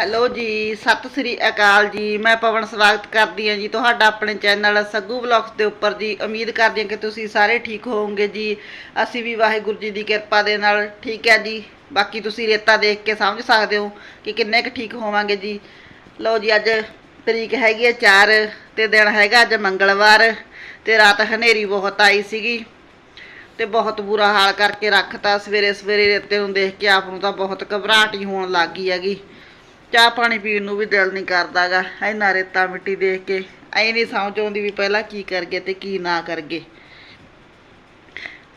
Hello ਜੀ, ਸਤਿ ਸ੍ਰੀ ਅਕਾਲ ਜੀ। ਮੈਂ ਪਵਨ ਸਵਾਗਤ ਕਰਦੀ ਹਾਂ ਜੀ ਤੁਹਾਡਾ ਆਪਣੇ ਚੈਨਲ ਸੱਗੂ ਬਲੌਗਸ ਦੇ ਉੱਪਰ ਜੀ। ਉਮੀਦ ਕਰਦੀ ਹਾਂ ਕਿ ਤੁਸੀਂ ਸਾਰੇ ਠੀਕ ਹੋਵੋਗੇ ਜੀ। ਅਸੀਂ ਵੀ ਵਾਹਿਗੁਰੂ ਜੀ ਦੀ ਕਿਰਪਾ ਦੇ ਨਾਲ ਠੀਕ ਹੈ ਜੀ। ਬਾਕੀ ਤੁਸੀਂ ਰੇਤਾ ਦੇਖ ਕੇ ਸਮਝ ਸਕਦੇ ਹੋ ਕਿ ਕਿੰਨੇ ਕੁ ਠੀਕ ਹੋਵਾਂਗੇ ਜੀ। ਲਓ ਜੀ, ਅੱਜ ਤਰੀਕ ਹੈਗੀ ਹੈ 4 ਤੇ ਦਿਨ ਹੈਗਾ ਅੱਜ ਮੰਗਲਵਾਰ ਤੇ ਰਾਤ ਹਨੇਰੀ ਬਹੁਤ ਆਈ ਸੀਗੀ ਤੇ ਬਹੁਤ ਬੁਰਾ ਹਾਲ ਕਰਕੇ ਰੱਖਤਾ। ਸਵੇਰੇ ਸਵੇਰੇ ਰੇਤੇ ਨੂੰ ਦੇਖ ਕੇ ਆਪ ਨੂੰ ਤਾਂ ਬਹੁਤ ਘਬਰਾਹਟ ਹੀ ਹੋਣ ਲੱਗ ਗਈ ਹੈਗੀ। ਚਾਹ ਪਾਣੀ ਪੀਣ ਨੂੰ ਵੀ ਦਿਲ ਨਹੀਂ ਕਰਦਾਗਾ। ਇੰਨਾ ਰੇਤਾ ਮਿੱਟੀ ਦੇਖ ਕੇ। ਐ ਨਹੀਂ ਸਮਝ ਆਉਂਦੀ ਵੀ ਪਹਿਲਾਂ ਕੀ ਕਰਗੇ ਤੇ ਕੀ ਨਾ ਕਰਗੇ।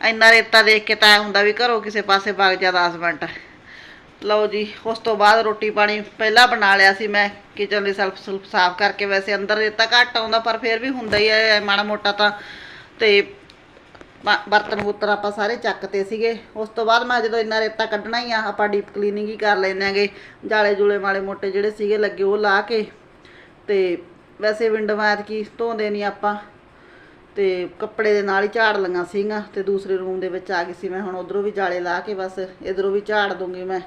ਇੰਨਾ ਰੇਤਾ ਦੇਖ ਕੇ ਤਾਂ ਹੁੰਦਾ ਵੀ ਘਰੋਂ ਕਿਸੇ ਪਾਸੇ ਵਗ ਜਾ 10 ਮਿੰਟ। ਲਓ ਜੀ, ਉਸ ਤੋਂ ਬਾਅਦ ਰੋਟੀ ਪਾਣੀ ਪਹਿਲਾਂ ਬਣਾ ਲਿਆ ਸੀ ਮੈਂ। ਕਿਚਨ ਦੀ ਸੈਲਫ ਸੁਲਫ ਸਾਫ਼ ਕਰਕੇ ਵੈਸੇ ਅੰਦਰ ਰੇਤਾ ਘੱਟ ਆਉਂਦਾ, ਪਰ ਫਿਰ ਵੀ ਹੁੰਦਾ ਹੀ ਹੈ ਮਾੜਾ ਮੋਟਾ ਤਾਂ। ਤੇ ਬਰਤਨ ਬੁੱਤਰ ਆਪਾਂ ਸਾਰੇ ਚੱਕਤੇ ਸੀਗੇ। ਉਸ ਤੋਂ ਬਾਅਦ ਮੈਂ ਜਦੋਂ ਇੰਨਾ ਰੇਤਾ ਕੱਢਣਾ ਹੀ ਆ, ਆਪਾਂ ਡੀਪ ਕਲੀਨਿੰਗ ਹੀ ਕਰ ਲੈਂਦੇ ਆਂਗੇ। ਜਾਲੇ ਜੂਲੇ ਮਾੜੇ ਮੋਟੇ ਜਿਹੜੇ ਸੀਗੇ ਲੱਗੇ ਉਹ ਲਾ ਕੇ ਤੇ ਵੈਸੇ ਵਿੰਡੋ ਮਾਤ ਕੀ ਧੋਂਦੇ ਨਹੀਂ ਆਪਾਂ। ਤੇ ਕੱਪੜੇ ਦੇ ਨਾਲ ਹੀ ਝਾੜ ਲਈਆਂ ਸੀਗੀਆਂ ਤੇ ਦੂਸਰੇ ਰੂਮ ਦੇ ਵਿੱਚ ਆ ਗਈ ਸੀ ਮੈਂ। ਹੁਣ ਉਧਰੋਂ ਵੀ ਜਾਲੇ ਲਾ ਕੇ ਬਸ ਇਧਰੋਂ ਵੀ ਝਾੜ ਦੂੰਗੀ ਮੈਂ।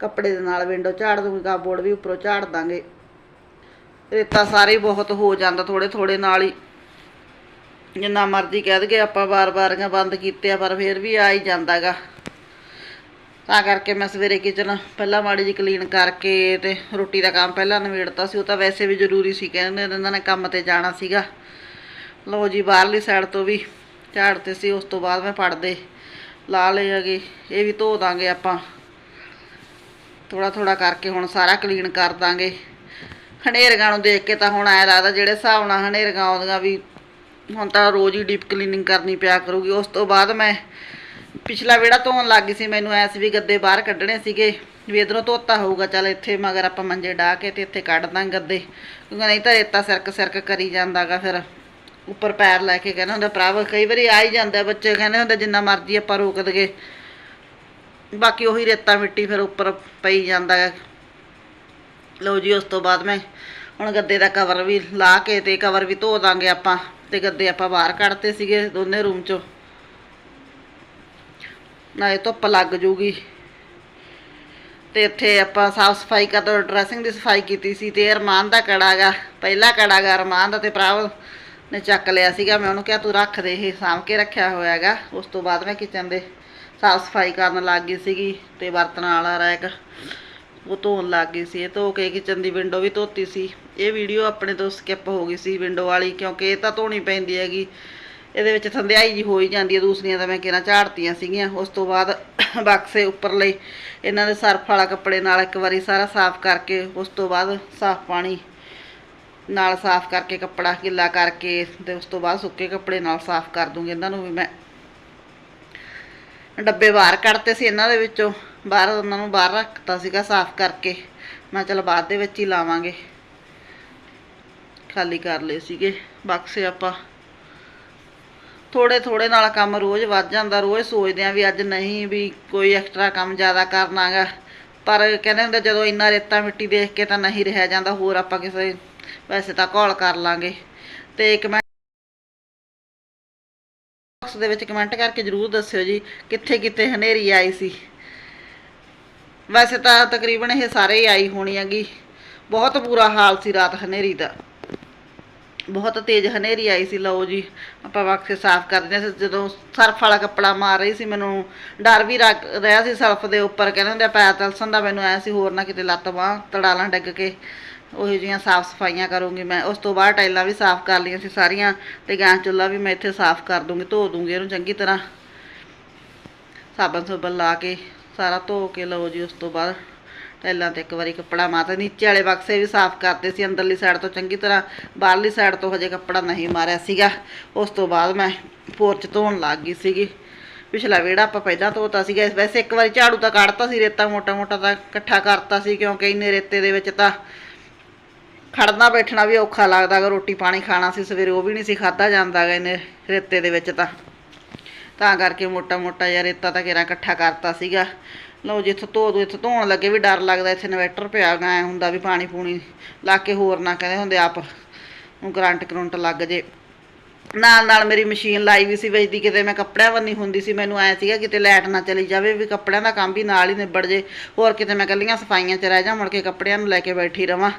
ਕੱਪੜੇ ਦੇ ਨਾਲ ਵਿੰਡੋ ਝਾੜ ਦੂੰਗੀ ਕਾਬੋਰਡ ਵੀ ਉੱਪਰੋਂ ਝਾੜ ਦਾਂਗੇ। ਰੇਤਾ ਸਾਰੇ ਬਹੁਤ ਹੋ ਜਾਂਦਾ ਥੋੜੇ ਥੋੜੇ ਨਾਲ ਹੀ। ਜਿੰਨਾ ਮਰਜ਼ੀ ਕਹਿ ਦਈਏ ਆਪਾਂ ਵਾਰ ਵਾਰੀਆਂ ਬੰਦ ਕੀਤੇ ਆ ਪਰ ਫਿਰ ਵੀ ਆ ਹੀ ਜਾਂਦਾਗਾ। ਤਾਂ ਕਰਕੇ ਮੈਂ ਸਵੇਰੇ ਕਿਚਨ ਪਹਿਲਾਂ ਮਾੜੀ ਜੀ ਕਲੀਨ ਕਰਕੇ ਤੇ ਰੋਟੀ ਦਾ ਕੰਮ ਪਹਿਲਾਂ ਨਿਬੇੜਤਾ ਸੀ, ਉਹ ਤਾਂ ਵੈਸੇ ਵੀ ਜ਼ਰੂਰੀ ਸੀ ਕਹਿੰਦੇ ਇਹਨਾਂ ਨੇ ਕੰਮ ਤੇ ਜਾਣਾ ਸੀਗਾ। ਲਓ ਜੀ, ਬਾਹਰਲੀ ਸਾਈਡ ਤੋਂ ਵੀ ਝਾੜਤੇ ਸੀ, ਉਸ ਤੋਂ ਬਾਅਦ ਮੈਂ ਪੜਦੇ ਲਾ ਲਏ ਹੈਗੇ, ਇਹ ਵੀ ਧੋ ਦਾਂਗੇ ਆਪਾਂ। ਥੋੜਾ ਥੋੜਾ ਕਰਕੇ ਹੁਣ ਸਾਰਾ ਕਲੀਨ ਕਰ ਦਾਂਗੇ। ਹਨੇਰਗਾਂ ਨੂੰ ਦੇਖ ਕੇ ਤਾਂ ਹੁਣ ਐ ਲੱਗਦਾ, ਜਿਹੜੇ ਹਿਸਾਬ ਨਾਲ ਹਨੇਰਗਾਂ ਆਉਂਦੀਆਂ ਵੀ ਹੁਣ ਤਾਂ ਰੋਜ਼ ਹੀ ਡੀਪ ਕਲੀਨਿੰਗ ਕਰਨੀ ਪਿਆ ਕਰੂਗੀ। ਉਸ ਤੋਂ ਬਾਅਦ ਮੈਂ ਪਿਛਲਾ ਵਿਹੜਾ ਧੋਣ ਲੱਗ ਗਈ ਸੀ, ਮੈਨੂੰ ਐਸ ਵੀ ਗੱਦੇ ਬਾਹਰ ਕੱਢਣੇ ਸੀਗੇ ਵੀ ਇਧਰੋਂ ਧੋਤਾ ਹੋਊਗਾ, ਚੱਲ ਇੱਥੇ ਮਗਰ ਆਪਾਂ ਮੰਜੇ ਢਾ ਕੇ ਤੇ ਇੱਥੇ ਕੱਢ ਦਾਂ ਗੱਦੇ। ਕਿਉਂਕਿ ਨਹੀਂ ਤਾਂ ਰੇਤਾ ਸਿਰਕ ਸਿਰਕ ਕਰੀ ਜਾਂਦਾਗਾ ਫਿਰ। ਉੱਪਰ ਪੈਰ ਲੈ ਕੇ ਕਹਿੰਦਾ ਹੁੰਦਾ ਭਰਾਵਾ, ਕਈ ਵਾਰੀ ਆ ਹੀ ਜਾਂਦਾ ਬੱਚੇ, ਕਹਿੰਦੇ ਹੁੰਦੇ ਜਿੰਨਾ ਮਰਜ਼ੀ ਆਪਾਂ ਰੋਕ ਦਈਏ। ਬਾਕੀ ਉਹੀ ਰੇਤਾ ਮਿੱਟੀ ਫਿਰ ਉੱਪਰ ਪਈ ਜਾਂਦਾ ਹੈ ਲਓ ਜੀ, ਉਸ ਤੋਂ ਬਾਅਦ ਮੈਂ ਹੁਣ ਗੱਦੇ ਦਾ ਕਵਰ ਵੀ ਲਾ ਕੇ ਤੇ ਕਵਰ ਵੀ ਧੋ ਦਾਂਗੇ ਆਪਾਂ। ਤੇ ਗੱਦੇ ਆਪਾਂ ਬਾਹਰ ਕੱਢਤੇ ਸੀਗੇ ਦੋਨੇ ਰੂਮ ਚੋਂ। ਨਾਲੇ ਧੁੱਪ ਲੱਗ ਜੂਗੀ। ਤੇ ਇੱਥੇ ਆਪਾਂ ਸਾਫ਼ ਸਫ਼ਾਈ ਕਰਦਾ ਡਰੈਸਿੰਗ ਦੀ ਸਫ਼ਾਈ ਕੀਤੀ ਸੀ ਤੇ ਅਰਮਾਨ ਦਾ ਕੜਾ ਗਾ। ਪਹਿਲਾ ਕੜਾ ਗਾ ਅਰਮਾਨ ਦਾ ਤੇ ਭਰਾ ਨੇ ਚੱਕ ਲਿਆ ਸੀਗਾ। ਮੈਂ ਉਹਨੂੰ ਕਿਹਾ, ਤੂੰ ਰੱਖ ਦੇ, ਇਹ ਸਾਂਭ ਕੇ ਰੱਖਿਆ ਹੋਇਆਗਾ ਉਸ ਤੋਂ ਬਾਅਦ ਮੈਂ ਕਿਚਨ ਦੇ ਸਾਫ਼ ਸਫ਼ਾਈ ਕਰਨ ਲੱਗ ਗਈ ਸੀਗੀ ਤੇ ਬਰਤਨ ਵਾਲਾ ਰੈਕ ਉਹ ਧੋਣ ਲੱਗ ਗਈ ਸੀ, ਇਹ ਧੋ ਕੇ ਕਿਚਨ ਦੀ ਵਿੰਡੋ ਵੀ ਧੋਤੀ ਸੀ। ਇਹ ਵੀਡੀਓ ਆਪਣੇ ਤੋਂ ਸਕਿਪ ਹੋ ਗਈ ਸੀ ਵਿੰਡੋ ਵਾਲੀ, ਕਿਉਂਕਿ ਇਹ ਤਾਂ ਧੋਣੀ ਪੈਂਦੀ ਹੈਗੀ। ਇਹਦੇ ਵਿੱਚ ਥੰਧਿਆਈ ਜੀ ਹੋ ਹੀ ਜਾਂਦੀ ਹੈ, ਦੂਸਰੀਆਂ ਤਾਂ ਮੈਂ ਕਿਹਨਾਂ ਝਾੜਤੀਆਂ ਸੀਗੀਆਂ। ਉਸ ਤੋਂ ਬਾਅਦ ਬਕਸੇ ਉੱਪਰਲੇ ਇਹਨਾਂ ਦੇ ਸਰਫ ਵਾਲਾ ਕੱਪੜੇ ਨਾਲ ਇੱਕ ਵਾਰੀ ਸਾਰਾ ਸਾਫ਼ ਕਰਕੇ, ਉਸ ਤੋਂ ਬਾਅਦ ਸਾਫ਼ ਪਾਣੀ ਨਾਲ ਸਾਫ਼ ਕਰਕੇ, ਕੱਪੜਾ ਗਿੱਲਾ ਕਰਕੇ ਤੇ ਉਸ ਤੋਂ ਬਾਅਦ ਸੁੱਕੇ ਕੱਪੜੇ ਨਾਲ ਸਾਫ਼ ਕਰ ਦੂੰਗੀ। ਇਹਨਾਂ ਨੂੰ ਵੀ ਮੈਂ ਡੱਬੇ ਬਾਹਰ ਕੱਢਤੇ ਸੀ ਇਹਨਾਂ ਦੇ ਵਿੱਚੋਂ। ਬਾਹਰ ਉਹਨਾਂ ਨੂੰ ਬਾਹਰ ਰੱਖਤਾ ਸੀਗਾ ਸਾਫ਼ ਕਰਕੇ। ਮੈਂ ਚਲ ਬਾਅਦ ਦੇ ਵਿੱਚ ਹੀ ਲਾਵਾਂਗੇ। ਖਾਲੀ ਕਰ ਲਏ ਸੀਗੇ ਬਕਸੇ ਆਪਾਂ। ਥੋੜੇ ਥੋੜੇ ਨਾਲ ਕੰਮ ਰੋਜ਼ ਵੱਧ ਜਾਂਦਾ। ਰੋਜ਼ ਸੋਚਦੇ ਆ ਵੀ ਅੱਜ ਨਹੀਂ ਵੀ ਕੋਈ ਐਕਸਟਰਾ ਕੰਮ ਜ਼ਿਆਦਾ ਕਰਨਾਗਾ। ਪਰ ਕਹਿੰਦੇ ਹੁੰਦੇ ਜਦੋਂ ਇੰਨਾ ਰੇਤਾ ਮਿੱਟੀ ਦੇਖ ਕੇ ਤਾਂ ਨਹੀਂ ਰਹਿ ਜਾਂਦਾ, ਹੋਰ ਆਪਾਂ ਕਿਸੇ ਵੈਸੇ ਤਾਂ ਘੋਲ ਕਰ ਲਾਂਗੇ। ਤੇ ਕਮੈਂਟ ਬਾਕਸ ਦੇ ਵਿੱਚ ਕਮੈਂਟ ਕਰਕੇ ਜਰੂਰ ਦੱਸਿਓ ਜੀ ਕਿੱਥੇ ਕਿੱਥੇ ਹਨੇਰੀ ਆਈ ਸੀ। ਵੈਸੇ ਤਾਂ ਤਕਰੀਬਨ ਇਹ ਸਾਰੇ ਹੀ ਆਈ ਹੋਣੀ ਹੈਗੀ। ਬਹੁਤ ਬੁਰਾ ਹਾਲ ਸੀ ਰਾਤ ਹਨੇਰੀ ਦਾ। ਬਹੁਤ ਤੇਜ਼ ਹਨੇਰੀ ਆਈ ਸੀ, ਲਓ ਜੀ, ਆਪਾਂ ਬਕਸੇ ਸਾਫ਼ ਕਰਦੇ ਸੀ। ਜਦੋਂ ਸਰਫ ਵਾਲਾ ਕੱਪੜਾ ਮਾਰ ਰਹੀ ਸੀ, ਮੈਨੂੰ ਡਰ ਵੀ ਰੱਖ ਰਿਹਾ ਸੀ ਸਰਫ ਦੇ ਉੱਪਰ। ਕਹਿੰਦੇ ਹੁੰਦੇ ਆ, ਪੈਰ ਤਲਸਣ ਦਾ, ਮੈਨੂੰ ਐ ਸੀ, ਹੋਰ ਨਾ ਕਿਤੇ ਲੱਤ ਬਾਂਹ ਤੜਾਲਾਂ ਡਿੱਗ ਕੇ ਉਹੀ ਜਿਹੀਆਂ ਸਾਫ਼ ਸਫਾਈਆਂ ਕਰੂੰਗੀ ਮੈਂ। ਉਸ ਤੋਂ ਬਾਅਦ ਟਾਈਲਾਂ ਵੀ ਸਾਫ਼ ਕਰ ਲਈਆਂ ਸੀ ਸਾਰੀਆਂ ਤੇ ਗੈਸ ਚੁੱਲ੍ਹਾ ਵੀ ਮੈਂ ਇੱਥੇ ਸਾਫ਼ ਕਰ ਦੂੰਗੀ, ਧੋ ਦੂੰਗੀ ਇਹਨੂੰ ਚੰਗੀ ਤਰ੍ਹਾਂ। ਸਾਬਣ ਸੁਬਨ ਲਾ ਕੇ ਸਾਰਾ ਧੋ ਕੇ ਲਓ ਜੀ, ਉਸ ਤੋਂ ਬਾਅਦ ਟਾਈਲਾਂ ਤੇ ਇੱਕ ਵਾਰੀ ਕੱਪੜਾ ਮਾਤਾ ਨੀਚੇ ਵਾਲੇ ਬਕਸੇ ਵੀ ਸਾਫ਼ ਕਰਤੇ ਸੀ, ਅੰਦਰਲੀ ਸਾਈਡ ਤੋਂ ਚੰਗੀ ਤਰ੍ਹਾਂ, ਬਾਹਰਲੀ ਸਾਈਡ ਤੋਂ ਹਜੇ ਕੱਪੜਾ ਨਹੀਂ ਮਾਰਿਆ ਸੀਗਾ। ਉਸ ਤੋਂ ਬਾਅਦ ਮੈਂ ਪੋਰਚ ਧੋਣ ਲੱਗ ਗਈ ਸੀਗੀ। ਪਿਛਲਾ ਵਿਹੜਾ ਆਪਾਂ ਪਹਿਲਾਂ ਧੋਤਾ ਸੀਗਾ ਵੈਸੇ ਇੱਕ ਵਾਰੀ ਝਾੜੂ ਤਾਂ ਕੱਢਤਾ ਸੀ, ਰੇਤਾ ਮੋਟਾ ਮੋਟਾ ਤਾਂ ਇਕੱਠਾ ਕਰਤਾ ਸੀ, ਕਿਉਂਕਿ ਇੰਨੇ ਰੇਤੇ ਦੇ ਵਿੱਚ ਤਾਂ ਖੜਨਾ ਬੈਠਣਾ ਵੀ ਔਖਾ ਲੱਗਦਾ, ਅਗਰ ਰੋਟੀ ਪਾਣੀ ਖਾਣਾ ਸੀ ਸਵੇਰੇ, ਉਹ ਵੀ ਨਹੀਂ ਸੀ ਖਾਦਾ ਜਾਂਦਾ ਗਾ ਇਹਨੇ ਰੇਤੇ ਦੇ ਵਿੱਚ ਤਾਂ। ਤਾਂ ਕਰਕੇ ਮੋਟਾ ਮੋਟਾ ਜਿਹਾ ਰੇਤਾ ਤਾਂ ਕਿਹੜਾ ਇਕੱਠਾ ਕਰਤਾ ਸੀਗਾ। ਲਓ ਜਿੱਥੋਂ ਧੋ ਦੋ ਇੱਥੋਂ ਧੋਣ ਲੱਗੇ ਵੀ ਡਰ ਲੱਗਦਾ, ਇੱਥੇ ਇਨਵੈਟਰ ਪਿਆ ਗਾ, ਐ ਹੁੰਦਾ ਵੀ ਪਾਣੀ ਪੂਣੀ ਲਾ ਕੇ ਹੋਰ ਨਾ ਕਹਿੰਦੇ ਹੁੰਦੇ ਆਪ। ਨੂੰ ਕਰੰਟ ਕਰੰਟ ਲੱਗ ਜੇ। ਨਾਲ ਨਾਲ ਮੇਰੀ ਮਸ਼ੀਨ ਲਾਈ ਵੀ ਸੀ, ਵੇਚਦੀ ਕਿਤੇ ਮੈਂ ਕੱਪੜਿਆਂ ਬੰਨੀ ਹੁੰਦੀ ਸੀ, ਮੈਨੂੰ ਐ ਸੀਗਾ ਕਿਤੇ ਲਾਈਟ ਨਾ ਚਲੀ ਜਾਵੇ ਵੀ ਕੱਪੜਿਆਂ ਦਾ ਕੰਮ ਵੀ ਨਾਲ ਹੀ ਨਿਬੜ ਜੇ। ਹੋਰ ਕਿਤੇ ਮੈਂ ਕੱਲੀਆਂ ਸਫਾਈਆਂ 'ਚ ਰਹਿ ਜਾ, ਮੁੜ ਕੇ ਕੱਪੜਿਆਂ ਨੂੰ ਲੈ ਕੇ ਬੈਠੀ ਰਵਾਂ।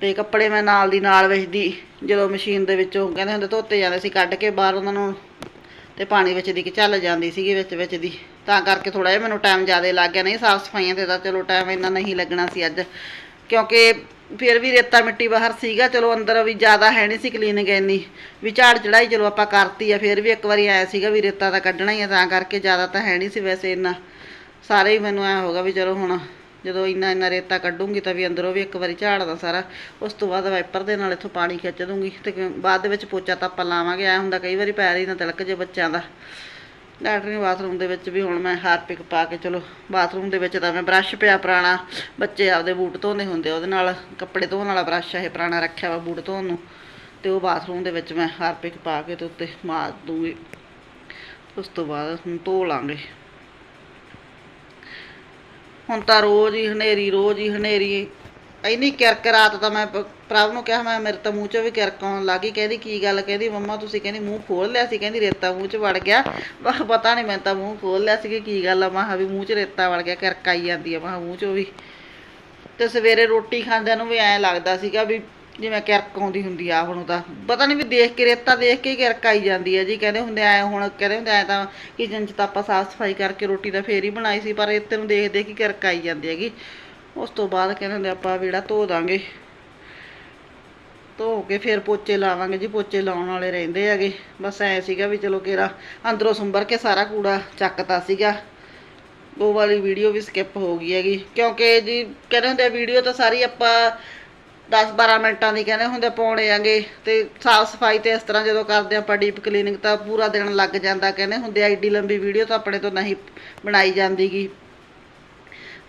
ਤੇ ਕੱਪੜੇ ਮੈਂ ਨਾਲ ਦੀ ਨਾਲ ਵੇਚਦੀ, ਜਦੋਂ ਮਸ਼ੀਨ ਦੇ ਵਿੱਚੋਂ ਕਹਿੰਦੇ ਹੁੰਦੇ ਧੋਤੇ ਜਾਂਦੇ ਸੀ, ਕੱਢ ਕੇ ਬਾਹਰ ਉਹਨਾਂ ਨੂੰ ਤੇ ਪਾਣੀ ਵਿੱਚ ਦੀ ਕਿ ਚੱਲ ਜਾਂਦੀ ਸੀਗੀ ਵਿੱਚ ਵਿੱਚ ਦੀ। ਤਾਂ ਕਰਕੇ ਥੋੜਾ ਜਿਹਾ ਮੈਨੂੰ ਟਾਈਮ ਜ਼ਿਆਦਾ ਲੱਗ ਗਿਆ, ਨਹੀਂ ਸਾਫ਼ ਸਫਾਈਆਂ ਤੇ ਤਾਂ ਚਲੋ ਟਾਈਮ ਇੰਨਾ ਨਹੀਂ ਲੱਗਣਾ ਸੀ ਅੱਜ। ਕਿਉਂਕਿ ਫਿਰ ਵੀ ਰੇਤਾ ਮਿੱਟੀ ਬਾਹਰ ਸੀਗਾ, ਚਲੋ ਅੰਦਰ ਵੀ ਜ਼ਿਆਦਾ ਹੈ ਨਹੀਂ ਸੀ ਕਲੀਨਿੰਗ ਇੰਨੀ। ਵੀ ਝਾੜ ਚੜਾਈ ਚਲੋ ਆਪਾਂ ਕਰਤੀ ਆ, ਫਿਰ ਵੀ ਇੱਕ ਵਾਰੀ ਆਇਆ ਸੀਗਾ ਵੀ ਰੇਤਾ ਤਾਂ ਕੱਢਣਾ ਹੀ ਆ, ਤਾਂ ਕਰਕੇ ਜ਼ਿਆਦਾ ਤਾਂ ਹੈ ਨਹੀਂ ਸੀ ਵੈਸੇ ਇੰਨਾ। ਸਾਰੇ ਹੀ ਮੈਨੂੰ ਐ ਹੋਗਾ ਵੀ ਚਲੋ ਹੁਣ ਜਦੋਂ ਇੰਨਾ ਇੰਨਾ ਰੇਤਾ ਕੱਢੂੰਗੀ ਤਾਂ ਵੀ ਅੰਦਰੋਂ ਵੀ ਇੱਕ ਵਾਰੀ ਝਾੜਦਾ ਸਾਰਾ। ਉਸ ਤੋਂ ਬਾਅਦ ਵਾਈਪਰ ਦੇ ਨਾਲ ਇੱਥੋਂ ਪਾਣੀ ਖਿੱਚ ਦੂੰਗੀ ਤੇ ਬਾਅਦ ਦੇ ਵਿੱਚ ਪੋਚਾ ਤਾਂ ਆਪਾਂ ਲਾਵਾਂਗੇ, ਐ ਹੁੰਦਾ ਕਈ ਵਾਰੀ ਪੈਰ ਹੀ ਨਾ ਤਿਲਕ ਜੇ ਬੱਚਿਆਂ ਦਾ। ਲੈਟਰਿਨ ਬਾਥਰੂਮ ਦੇ ਵਿੱਚ ਵੀ ਹੁਣ ਮੈਂ ਹਾਰਪਿਕ ਪਾ ਕੇ ਚਲੋ, ਬਾਥਰੂਮ ਦੇ ਵਿੱਚ ਤਾਂ ਮੈਂ ਬ੍ਰਸ਼ ਪਿਆ ਪੁਰਾਣਾ, ਬੱਚੇ ਆਪਦੇ ਬੂਟ ਧੋਂਦੇ ਹੁੰਦੇ ਉਹਦੇ ਨਾਲ, ਕੱਪੜੇ ਧੋਣ ਵਾਲਾ ਬ੍ਰਸ਼ ਇਹ ਪੁਰਾਣਾ ਰੱਖਿਆ ਵਾ ਬੂਟ ਧੋਣ ਨੂੰ। ਤੇ ਉਹ ਬਾਥਰੂਮ ਦੇ ਵਿੱਚ ਮੈਂ ਹਾਰਪਿਕ ਪਾ ਕੇ ਤੇ ਉੱਤੇ ਮਾਰ ਦੂੰਗੀ। ਉਸ ਤੋਂ ਬਾਅਦ ਧੋ ਲਾਂਗੇ। ਹੁਣ ਤਾਂ ਰੋਜ਼ ਹੀ ਹਨੇਰੀ, ਰੋਜ਼ ਹੀ ਹਨੇਰੀ। ਇੰਨੀ ਕਿਰਕ ਰਾਤ ਤਾਂ ਮੈਂ ਪ- ਪ੍ਰਭ ਨੂੰ ਕਿਹਾ ਮੈਂ ਮੇਰੇ ਤਾਂ ਮੂੰਹ 'ਚੋਂ ਵੀ ਕਿਰਕ ਆਉਣ ਲੱਗੀ ਕਹਿੰਦੀ, ਕੀ ਗੱਲ? ਕਹਿੰਦੀ, ਮੰਮਾ, ਤੁਸੀਂ ਕਹਿੰਦੀ ਮੂੰਹ ਖੋਲ ਲਿਆ ਸੀ। ਕਹਿੰਦੀ, ਰੇਤਾ ਮੂੰਹ 'ਚ ਵੜ ਗਿਆ। ਮੈਂ ਪਤਾ ਨਹੀਂ ਮੈਂ ਤਾਂ ਮੂੰਹ ਖੋਲ ਲਿਆ ਸੀ ਕਿ ਕੀ ਗੱਲ ਆ। ਮੈਂ ਕਿਹਾ, ਵੀ ਮੂੰਹ 'ਚ ਰੇਤਾ ਵੜ ਗਿਆ, ਕਿਰਕ ਆਈ ਜਾਂਦੀ ਆ। ਮੈਂ ਕਿਹਾ, ਮੂੰਹ 'ਚੋਂ ਵੀ। ਤੇ ਸਵੇਰੇ ਰੋਟੀ ਖਾਂਦਿਆਂ ਨੂੰ ਵੀ ਐਂ ਲੱਗਦਾ ਸੀਗਾ ਵੀ ਜਿਵੇਂ ਕਿਰਕ ਆਉਂਦੀ ਹੁੰਦੀ ਆ ਹੁਣ ਤਾਂ। ਪਤਾ ਨਹੀਂ ਵੀ ਦੇਖ ਕੇ ਰੇਤਾ ਦੇਖ ਕੇ ਹੀ ਕਿਰਕ ਆਈ ਜਾਂਦੀ ਹੈ ਜੀ। ਕਹਿੰਦੇ ਹੁੰਦੇ ਐ ਹੁਣ ਕਹਿੰਦੇ ਹੁੰਦੇ ਐ ਤਾਂ ਕਿਚਨ 'ਚ ਤਾਂ ਆਪਾਂ ਸਾਫ਼ ਸਫ਼ਾਈ ਕਰਕੇ ਰੋਟੀ ਤਾਂ ਫੇਰ ਹੀ ਬਣਾਈ ਸੀ, ਪਰ ਰੇਤੇ ਨੂੰ ਦੇਖ ਦੇਖ ਕੇ ਕਿਰਕ ਆਈ ਜਾਂਦੀ ਹੈਗੀ। ਉਸ ਤੋਂ ਬਾਅਦ ਕਹਿੰਦੇ ਹੁੰਦੇ ਆਪਾਂ ਵਿਹੜਾ ਧੋ ਦਾਂਗੇ। ਧੋ ਕੇ ਫਿਰ ਪੋਚੇ ਲਾਵਾਂਗੇ ਜੀ, ਪੋਚੇ ਲਾਉਣ ਵਾਲੇ ਰਹਿੰਦੇ ਹੈਗੇ। ਬਸ ਐ ਸੀਗਾ ਵੀ ਚਲੋ ਕੇਰਾ ਅੰਦਰੋਂ ਸੁੰਬਰ ਕੇ ਸਾਰਾ ਕੂੜਾ ਚੱਕਤਾ ਸੀਗਾ। ਉਹ ਵਾਲੀ ਵੀਡੀਓ ਵੀ ਸਕਿਪ ਹੋ ਗਈ ਹੈਗੀ। ਕਿਉਂਕਿ ਜੀ, ਕਹਿੰਦੇ ਹੁੰਦੇ ਵੀਡੀਓ ਤਾਂ ਸਾਰੀ ਆਪਾਂ 10-12 ਮਿੰਟਾਂ ਦੀ ਕਹਿੰਦੇ ਹੁੰਦੇ ਪਾਉਣੇ ਆਂਗੇ ਤੇ ਸਾਫ਼ ਸਫ਼ਾਈ ਤੇ ਇਸ ਤਰ੍ਹਾਂ ਜਦੋਂ ਕਰਦੇ ਆਪਾਂ ਡੀਪ ਕਲੀਨਿੰਗ ਤਾਂ ਪੂਰਾ ਦਿਨ ਲੱਗ ਜਾਂਦਾ ਕਹਿੰਦੇ ਹੁੰਦੇ ਆ ਏਡੀ ਲੰਬੀ ਵੀਡੀਓ ਤਾਂ ਆਪਣੇ ਤੋਂ ਨਹੀਂ ਬਣਾਈ ਜਾਂਦੀਗੀ।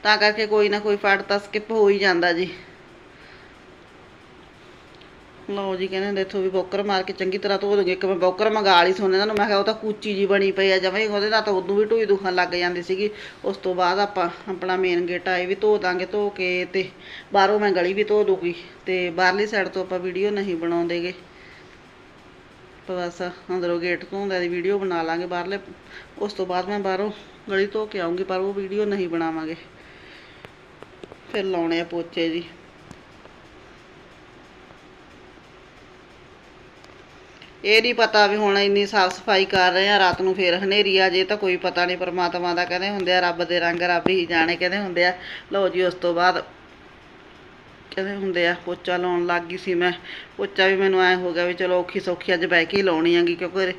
ਤਾਂ ਕਰਕੇ ਕੋਈ ਨਾ ਕੋਈ ਫੜ ਤਾਂ ਸਕਿਪ ਹੋ ਹੀ ਜਾਂਦਾ ਜੀ। ਲਓ ਜੀ, ਕਹਿੰਦੇ ਹੁੰਦੇ ਇੱਥੋਂ ਵੀ ਬੋਕਰ ਮਾਰ ਕੇ ਚੰਗੀ ਤਰ੍ਹਾਂ ਧੋ ਦੋਗੇ। ਇੱਕ ਮੈਂ ਬੋਕਰ ਮੰਗਾ ਲਈ ਸੋਨੇ ਇਹਨਾਂ ਨੂੰ ਮੈਂ ਕਿਹਾ ਉਹ ਤਾਂ ਕੂਚੀ ਜੀ ਬਣੀ ਪਈ ਆ, ਜਮਾਂ ਉਹਦੇ ਨਾਲ ਤਾਂ ਉਦੋਂ ਵੀ ਢੂਈ ਦੁਖਣ ਲੱਗ ਜਾਂਦੀ ਸੀਗੀ। ਉਸ ਤੋਂ ਬਾਅਦ ਆਪਾਂ ਆਪਣਾ ਮੇਨ ਗੇਟ ਆਏ ਵੀ ਧੋ ਦਾਂਗੇ, ਧੋ ਕੇ ਤੇ ਬਾਹਰੋਂ ਮੈਂ ਗਲੀ ਵੀ ਧੋ ਦੂਗੀ। ਤੇ ਬਾਹਰਲੀ ਸਾਈਡ ਤੋਂ ਆਪਾਂ ਵੀਡੀਓ ਨਹੀਂ ਬਣਾਉਂਦੇਗੇ। ਬਸ ਅੰਦਰੋਂ ਗੇਟ ਧੋਂਦਾ ਦੀ ਵੀਡੀਓ ਬਣਾ ਲਾਂਗੇ ਬਾਹਰਲੇ। ਉਸ ਤੋਂ ਬਾਅਦ ਮੈਂ ਬਾਹਰੋਂ ਗਲੀ ਧੋ ਕੇ ਆਉਂਗੀ, ਪਰ ਉਹ ਵੀਡੀਓ ਨਹੀਂ ਬਣਾਵਾਂਗੇ। ਫਿਰ ਲਾਉਣੇ ਆ ਪੋਚੇ ਜੀ। ਇਹ ਨਹੀਂ ਪਤਾ ਵੀ ਹੁਣ ਇੰਨੀ ਸਾਫ਼ ਸਫ਼ਾਈ ਕਰ ਰਹੇ ਆ, ਰਾਤ ਨੂੰ ਫੇਰ ਹਨੇਰੀ ਆ ਜੇ ਤਾਂ ਕੋਈ ਪਤਾ ਨਹੀਂ ਪਰਮਾਤਮਾ ਦਾ ਕਹਿੰਦੇ ਹੁੰਦੇ ਆ, ਰੱਬ ਦੇ ਰੰਗ ਰੱਬ ਹੀ ਜਾਣੇ ਕਹਿੰਦੇ ਹੁੰਦੇ ਆ। ਲਓ ਜੀ ਉਸ ਤੋਂ ਬਾਅਦ ਕਹਿੰਦੇ ਹੁੰਦੇ ਆ, ਪੋਚਾ ਲਾਉਣ ਲੱਗ ਗਈ ਸੀ ਮੈਂ। ਪੋਚਾ ਵੀ ਮੈਨੂੰ ਐ ਹੋ ਗਿਆ ਵੀ ਚਲੋ ਔਖੀ ਸੌਖੀ ਅੱਜ ਬਹਿ ਕੇ ਹੀ ਲਾਉਣੀ ਆਂਗੀ ਕਿਉਂਕਿ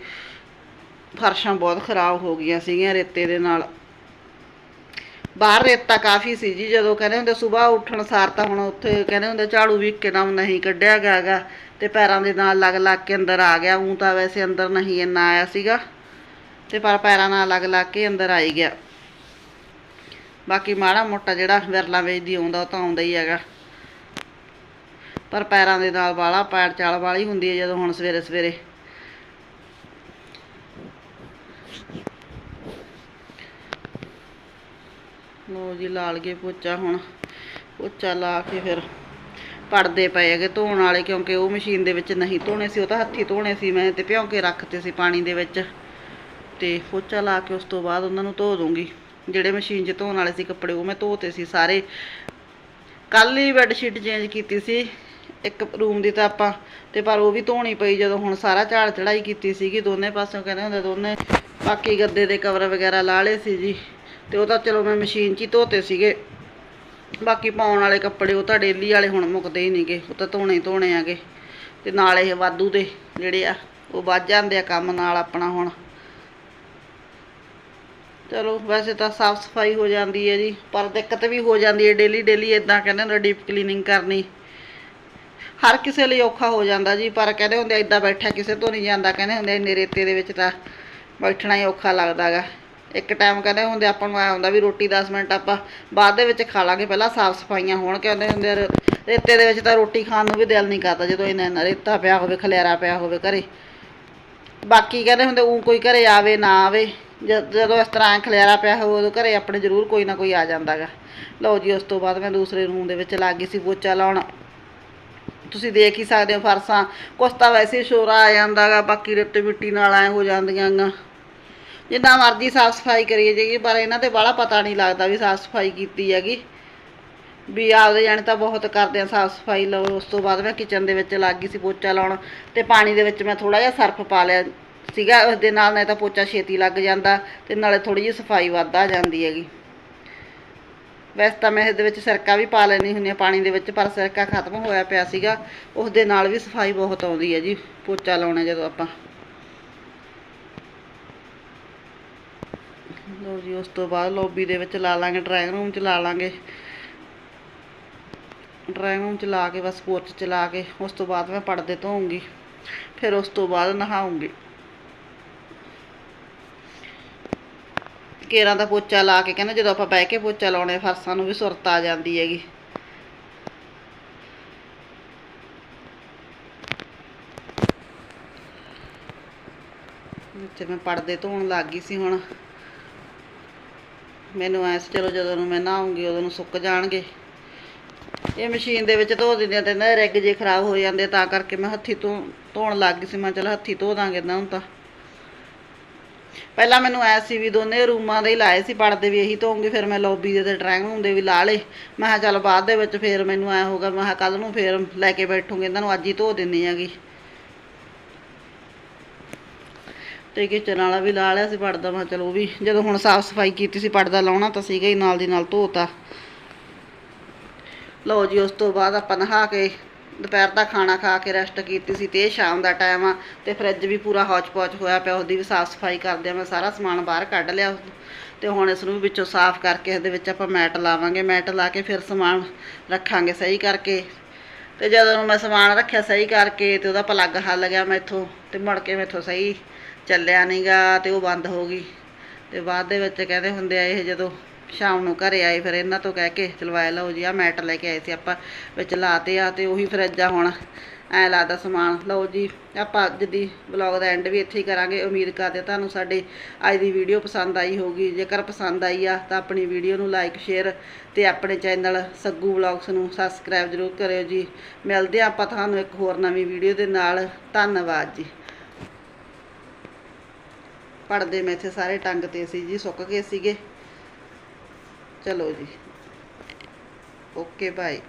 ਫਰਸ਼ਾਂ ਬਹੁਤ ਖਰਾਬ ਹੋ ਗਈਆਂ ਸੀਗੀਆਂ ਰੇਤੇ ਦੇ ਨਾਲ। ਬਾਹਰ ਰੇਤਾ ਕਾਫੀ ਸੀ ਜੀ, ਜਦੋਂ ਕਹਿੰਦੇ ਹੁੰਦੇ ਸਵੇਰ ਉੱਠਣ ਸਾਰ ਤਾਂ ਹੁਣ ਉੱਥੇ ਕਹਿੰਦੇ ਹੁੰਦੇ ਝਾੜੂ ਵੀ ਇੱਕਦਮ ਨਹੀਂ ਕੱਢਿਆ ਗਿਆਗਾ ਤੇ ਪੈਰਾਂ ਦੇ ਨਾਲ ਲੱਗ ਲੱਗ ਕੇ ਅੰਦਰ ਆ ਗਿਆ। ਉਂ ਤਾਂ ਵੈਸੇ ਅੰਦਰ ਨਹੀਂ ਇੰਨਾ ਆਇਆ ਸੀਗਾ। ਤੇ ਪਰ ਪੈਰਾਂ ਨਾਲ ਲੱਗ ਲੱਗ ਕੇ ਅੰਦਰ ਆਈ ਗਿਆ। ਬਾਕੀ ਮਾੜਾ ਮੋਟਾ ਜਿਹੜਾ ਵਿਰਲਾ ਵੇਚਦੀ ਆਉਂਦਾ, ਉਹ ਤਾਂ ਆਉਂਦਾ ਹੀ ਹੈਗਾ। ਪਰ ਪੈਰਾਂ ਦੇ ਨਾਲ ਵਾਲਾ, ਪੈਰ ਚਾਲ ਵਾਲੀ ਹੁੰਦੀ ਹੈ ਜਦੋਂ ਹੁਣ ਸਵੇਰੇ ਸਵੇਰੇ। ਲੋ ਜੀ, ਲਾਲ ਗਏ ਪੋਚਾ ਹੁਣ। ਪੋਚਾ ਲਾ ਕੇ ਫਿਰ ਪੜਦੇ ਪਏ ਹੈਗੇ ਧੋਣ ਵਾਲੇ ਕਿਉਂਕਿ ਉਹ ਮਸ਼ੀਨ ਦੇ ਵਿੱਚ ਨਹੀਂ ਧੋਣੇ ਸੀ, ਉਹ ਤਾਂ ਹੱਥੀ ਧੋਣੇ ਸੀ ਮੈਂ ਤੇ ਭਿਉਂ ਕੇ ਰੱਖਤੇ ਸੀ ਪਾਣੀ ਦੇ ਵਿੱਚ। ਤੇ ਪੋਚਾ ਲਾ ਕੇ ਉਸ ਤੋਂ ਬਾਅਦ ਉਹਨਾਂ ਨੂੰ ਧੋ ਦੂੰਗੀ ਜਿਹੜੇ ਮਸ਼ੀਨ 'ਚ ਧੋਣ ਵਾਲੇ ਸੀ ਕੱਪੜੇ, ਉਹ ਮੈਂ ਧੋਤੇ ਸੀ ਸਾਰੇ। ਕੱਲ ਹੀ ਬੈੱਡਸ਼ੀਟ ਚੇਂਜ ਕੀਤੀ ਸੀ, ਇੱਕ ਰੂਮ ਦੀ ਤਾਂ ਆਪਾਂ, ਤੇ ਪਰ ਉਹ ਵੀ ਧੋਣੀ ਪਈ ਜਦੋਂ ਹੁਣ ਸਾਰਾ ਝਾੜ ਚੜਾਈ ਕੀਤੀ ਸੀਗੀ, ਦੋਨੇ ਪਾਸਿਓਂ ਕਹਿੰਦੇ ਹੁੰਦੇ ਦੋਨੇ ਬਾਕੀ ਗੱਦੇ ਦੇ ਕਵਰ ਵਗੈਰਾ ਲਾ ਲਏ ਸੀ ਜੀ। ਤੇ ਉਹ ਤਾਂ ਚਲੋ ਮੈਂ ਮਸ਼ੀਨ 'ਚ ਹੀ ਧੋਤੇ ਸੀਗੇ। ਬਾਕੀ ਪਾਉਣ ਵਾਲੇ ਕੱਪੜੇ ਉਹ ਤਾਂ ਡੇਲੀ ਵਾਲੇ ਹੁਣ ਮੁੱਕਦੇ ਹੀ ਨਹੀਂਗੇ, ਉਹ ਤਾਂ ਧੋਣੇ ਹੀ ਧੋਣੇ ਆਗੇ ਤੇ ਨਾਲ ਇਹ ਵਾਧੂ ਦੇ ਜਿਹੜੇ ਆ, ਉਹ ਵੱਜ ਜਾਂਦੇ ਆ ਕੰਮ ਨਾਲ ਆਪਣਾ ਹੁਣ। ਚਲੋ, ਵੈਸੇ ਤਾਂ ਸਾਫ਼ ਸਫ਼ਾਈ ਹੋ ਜਾਂਦੀ ਹੈ ਜੀ, ਪਰ ਦਿੱਕਤ ਵੀ ਹੋ ਜਾਂਦੀ ਹੈ ਡੇਲੀ ਡੇਲੀ ਇਦਾਂ ਕਹਿੰਦੇ ਹੁੰਦੇ ਡੀਪ ਕਲੀਨਿੰਗ ਕਰਨੀ। ਹਰ ਕਿਸੇ ਲਈ ਔਖਾ ਹੋ ਜਾਂਦਾ ਜੀ, ਪਰ ਕਹਿੰਦੇ ਹੁੰਦੇ ਇਦਾਂ ਬੈਠਾ ਕਿਸੇ ਤੋਂ ਨਹੀਂ ਜਾਂਦਾ, ਕਹਿੰਦੇ ਹੁੰਦੇ ਇੰਨੇ ਰੇਤੇ ਦੇ ਵਿੱਚ ਤਾਂ ਬੈਠਣਾ ਹੀ ਔਖਾ ਲੱਗਦਾਗਾ ਇੱਕ ਟਾਈਮ ਕਹਿੰਦੇ ਹੁੰਦੇ ਆਪਾਂ ਨੂੰ ਐ ਹੁੰਦਾ ਵੀ ਰੋਟੀ 10 ਮਿੰਟ ਆਪਾਂ ਬਾਅਦ ਦੇ ਵਿੱਚ ਖਾ ਲਾਂਗੇ ਪਹਿਲਾਂ ਸਾਫ਼ ਸਫਾਈਆਂ ਹੋਣ ਕਹਿੰਦੇ ਹੁੰਦੇ ਆ, ਰੇਤੇ ਦੇ ਵਿੱਚ ਤਾਂ ਰੋਟੀ ਖਾਣ ਨੂੰ ਵੀ ਦਿਲ ਨਹੀਂ ਕਰਦਾ ਜਦੋਂ ਇੰਨਾ ਇੰਨਾ ਰੇਤਾ ਪਿਆ ਹੋਵੇ ਖਲਿਆਰਾ ਪਿਆ ਹੋਵੇ ਘਰੇ। ਬਾਕੀ ਕਹਿੰਦੇ ਹੁੰਦੇ ਉਹ ਕੋਈ ਘਰੇ ਆਵੇ ਨਾ ਆਵੇ ਜ- ਜਦੋਂ ਇਸ ਤਰ੍ਹਾਂ ਐਂ ਖਲਿਆਰਾ ਪਿਆ ਹੋਵੇ ਉਦੋਂ ਘਰੇ ਆਪਣੇ ਜ਼ਰੂਰ ਕੋਈ ਨਾ ਕੋਈ ਆ ਜਾਂਦਾਗਾ ਲਓ ਜੀ ਉਸ ਤੋਂ ਬਾਅਦ ਮੈਂ ਦੂਸਰੇ ਰੂਮ ਦੇ ਵਿੱਚ ਲੱਗ ਗਈ ਸੀ ਪੋਚਾ ਲਾਉਣ। ਤੁਸੀਂ ਦੇਖ ਹੀ ਸਕਦੇ ਹੋ ਫਰਸਾਂ ਕੁਛ ਤਾਂ ਵੈਸੇ ਸ਼ੋਰਾ ਆ ਜਾਂਦਾਗਾ ਬਾਕੀ ਰੇਤੇ ਮਿੱਟੀ ਨਾਲ ਐ ਹੋ ਜਾਂਦੀਆਂ ਗਾ। ਜਿੰਨਾ ਮਰਜ਼ੀ ਸਾਫ਼ ਸਫ਼ਾਈ ਕਰੀਏ ਜੀ ਪਰ ਇਹਨਾਂ ਤੇ ਬਾਹਲਾ ਪਤਾ ਨਹੀਂ ਲੱਗਦਾ ਵੀ ਸਾਫ਼ ਸਫ਼ਾਈ ਕੀਤੀ ਹੈਗੀ। ਵੀ ਆਪਦੇ ਜਾਣੇ ਤਾਂ ਬਹੁਤ ਕਰਦੇ ਆ ਸਾਫ਼ ਸਫ਼ਾਈ, ਲਓ ਉਸ ਤੋਂ ਬਾਅਦ ਮੈਂ ਕਿਚਨ ਦੇ ਵਿੱਚ ਲੱਗ ਗਈ ਸੀ ਪੋਚਾ ਲਾਉਣ ਤੇ ਪਾਣੀ ਦੇ ਵਿੱਚ ਮੈਂ ਥੋੜਾ ਜਿਹਾ ਸਰਫ ਪਾ ਲਿਆ ਸੀਗਾ ਉਸ ਦੇ ਨਾਲ ਨਹੀਂ ਤਾਂ ਪੋਚਾ ਛੇਤੀ ਲੱਗ ਜਾਂਦਾ ਤੇ ਨਾਲੇ ਥੋੜੀ ਜਿਹੀ ਸਫ਼ਾਈ ਵੱਧ ਆ ਜਾਂਦੀ ਹੈਗੀ। ਵੈਸੇ ਤਾਂ ਮੈਂ ਇਹਦੇ ਵਿੱਚ ਸਿਰਕਾ ਵੀ ਪਾ ਲੈਣੀ ਹੁੰਦੀ ਆ ਪਾਣੀ ਦੇ ਵਿੱਚ, ਪਰ ਸਿਰਕਾ ਖਤਮ ਹੋਇਆ ਪਿਆ ਸੀਗਾ ਉਸ ਦੇ ਨਾਲ ਵੀ ਸਫ਼ਾਈ ਬਹੁਤ ਆਉਂਦੀ ਹੈ ਜੀ, ਪੋਚਾ ਲਾਉਣਾ ਜਦੋਂ ਆਪਾਂ ਲਓ ਜੀ ਉਸ ਤੋਂ ਬਾਅਦ ਲੌਬੀ ਦੇ ਵਿੱਚ ਲਾ ਲਾਂਗੇ ਡਰਾਇੰਗ ਰੂਮ 'ਚ ਲਾ ਲਾਂਗੇ। ਡਰਾਇੰਗ ਰੂਮ 'ਚ ਲਾ ਕੇ, ਬਸ ਪੋਚ ਚ ਲਾ ਕੇ, ਉਸ ਤੋਂ ਬਾਅਦ ਮੈਂ ਪਰਦੇ ਧੋਉਂਗੀ ਫਿਰ ਉਸ ਤੋਂ ਬਾਅਦ ਨਹਾਉਂਗੀ ਕੇਰਾਂ ਦਾ ਪੋਚਾ ਲਾ ਕੇ, ਕਹਿੰਦੇ ਜਦੋਂ ਆਪਾਂ ਬਹਿ ਕੇ ਪੋਚਾ ਲਾਉਣੇ ਫਰਸਾਂ ਨੂੰ ਵੀ ਸੁਰਤ ਆ ਜਾਂਦੀ ਹੈਗੀ। ਵਿੱਚ ਮੈਂ ਪਰਦੇ ਧੋਣ ਲੱਗ ਗਈ ਸੀ ਹੁਣ। ਮੈਨੂੰ ਐਸ ਚਲੋ ਜਦੋਂ ਨੂੰ ਮੈਂ ਨਹਾਉਂਗੀ, ਉਦੋਂ ਨੂੰ ਸੁੱਕ ਜਾਣਗੇ। ਇਹ ਮਸ਼ੀਨ ਦੇ ਵਿੱਚ ਧੋ ਦਿੰਦੇ ਆ ਤੇ ਨਾ ਰਿੱਗ ਜੇ ਖਰਾਬ ਹੋ ਜਾਂਦੇ, ਤਾਂ ਕਰਕੇ ਮੈਂ ਹੱਥੀ ਧੋ, ਧੋਣ ਲੱਗ ਗਈ ਸੀ। ਮੈਂ ਚਲ ਹੱਥੀ ਧੋ ਦਾਂਗੇ ਨਾ ਹੁਣ ਤਾਂ। ਪਹਿਲਾਂ ਮੈਨੂੰ ਐ ਸੀ ਵੀ ਦੋਨੇ ਰੂਮਾਂ ਦੇ ਹੀ ਲਾਏ ਸੀ ਪੜਦੇ ਵੀ ਇਹੀ ਧੋਉਂਗੀ ਫਿਰ ਮੈਂ ਲੌਬੀ ਦੇ ਤੇ ਡਰਾਇੰਗ ਰੂਮ ਦੇ ਵੀ ਲਾ ਲਏ। ਮੈਂ ਕਿਹਾ ਚੱਲ ਬਾਅਦ ਦੇ ਵਿੱਚ ਫਿਰ ਮੈਨੂੰ ਐ ਹੋਗਾ ਮੈਂ ਕਿਹਾ ਕੱਲ ਨੂੰ ਫਿਰ ਲੈ ਕੇ ਬੈਠੂਗੀ, ਇਹਨਾਂ ਨੂੰ ਅੱਜ ਹੀ ਧੋ ਦਿੰਨੀ ਹੈਗੀ। ਤੇ ਕਿਚਨ ਵਾਲਾ ਵੀ ਲਾ ਲਿਆ ਸੀ ਪੜਦਾ, ਮੈਂ ਕਿਹਾ ਚਲੋ ਉਹ ਵੀ ਜਦੋਂ ਹੁਣ ਸਾਫ਼ ਸਫ਼ਾਈ ਕੀਤੀ ਸੀ ਪੜਦਾ ਲਾਉਣਾ ਤਾਂ ਸੀਗਾ ਹੀ, ਨਾਲ ਦੀ ਨਾਲ ਧੋਤਾ। ਲਓ ਜੀ, ਉਸ ਤੋਂ ਬਾਅਦ ਆਪਾਂ ਨਹਾ ਕੇ, ਦੁਪਹਿਰ ਦਾ ਖਾਣਾ ਖਾ ਕੇ ਰੈਸਟ ਕੀਤੀ ਸੀ ਤੇ ਇਹ ਸ਼ਾਮ ਦਾ ਟਾਈਮ ਆ ਤੇ ਫਰਿੱਜ ਵੀ ਪੂਰਾ ਹੌਚ-ਪੌਚ ਹੋਇਆ ਪਿਆ, ਉਹਦੀ ਵੀ ਸਾਫ਼ ਸਫ਼ਾਈ ਕਰਦੇ ਆ, ਮੈਂ ਸਾਰਾ ਸਮਾਨ ਬਾਹਰ ਕੱਢ ਲਿਆ। ਤੇ ਹੁਣ ਇਸ ਨੂੰ ਵਿੱਚੋਂ ਸਾਫ਼ ਕਰਕੇ ਇਹਦੇ ਵਿੱਚ ਆਪਾਂ ਮੈਟ ਲਾਵਾਂਗੇ, ਮੈਟ ਲਾ ਕੇ ਫਿਰ ਸਮਾਨ ਰੱਖਾਂਗੇ ਸਹੀ ਕਰਕੇ। ਤੇ ਜਦੋਂ ਨੂੰ ਮੈਂ ਸਮਾਨ ਰੱਖਿਆ ਸਹੀ ਕਰਕੇ ਤੇ ਉਹਦਾ ਪਲੱਗ ਹੱਲ ਗਿਆ ਮੈਥੋਂ, ਤੇ ਮੁੜ ਕੇ ਮੈਥੋਂ ਸਹੀ ਚੱਲਿਆ ਨਹੀਂਗਾ ਤੇ ਉਹ ਬੰਦ ਹੋ ਗਈ। ਤੇ ਬਾਅਦ ਦੇ ਵਿੱਚ ਕਹਿੰਦੇ ਹੁੰਦੇ ਆ ਇਹ ਜਦੋਂ ਸ਼ਾਮ ਨੂੰ ਘਰੇ ਆਏ, ਫਿਰ ਇਹਨਾਂ ਤੋਂ ਕਹਿ ਕੇ ਚਲਵਾਇਆ, ਲਓ ਜੀ ਆ ਮੈਟ ਲੈ ਕੇ ਆਏ ਸੀ ਆਪਾਂ, ਵਿੱਚ ਲਾਤੇ ਆ ਤੇ ਉਹੀ ਫਰਿੱਜ ਆ ਹੁਣ। ਐ ਲਾਦਾ ਸਮਾਨ। ਲਓ ਜੀ, ਆਪਾਂ ਅੱਜ ਦੀ ਵਲੌਗ ਦਾ ਐਂਡ ਵੀ ਇੱਥੇ ਹੀ ਕਰਾਂਗੇ। ਉਮੀਦ ਕਰਦੇ ਤੁਹਾਨੂੰ ਸਾਡੇ ਅੱਜ ਦੀ ਵੀਡੀਓ ਪਸੰਦ ਆਈ ਹੋਊਗੀ। ਜੇਕਰ ਪਸੰਦ ਆਈ ਆ, ਤਾਂ ਆਪਣੀ ਵੀਡੀਓ ਨੂੰ ਲਾਈਕ ਸ਼ੇਅਰ ਤੇ ਆਪਣੇ ਚੈਨਲ ਸੱਗੂ ਵਲੌਗਸ ਨੂੰ ਸਬਸਕ੍ਰਾਈਬ ਜ਼ਰੂਰ ਕਰਿਓ ਜੀ। ਮਿਲਦੇ ਆ ਆਪਾਂ ਤੁਹਾਨੂੰ ਇੱਕ ਹੋਰ ਨਵੀਂ ਵੀਡੀਓ ਦੇ ਨਾਲ। ਧੰਨਵਾਦ ਜੀ। ਪੜਦੇ ਮੈਥੇ ਸਾਰੇ ਟੰਗ ਤੇ ਸੀ ਜੀ ਸੁੱਕ ਗਏ ਸੀਗੇ। ਚਲੋ ਜੀ। Okay bye.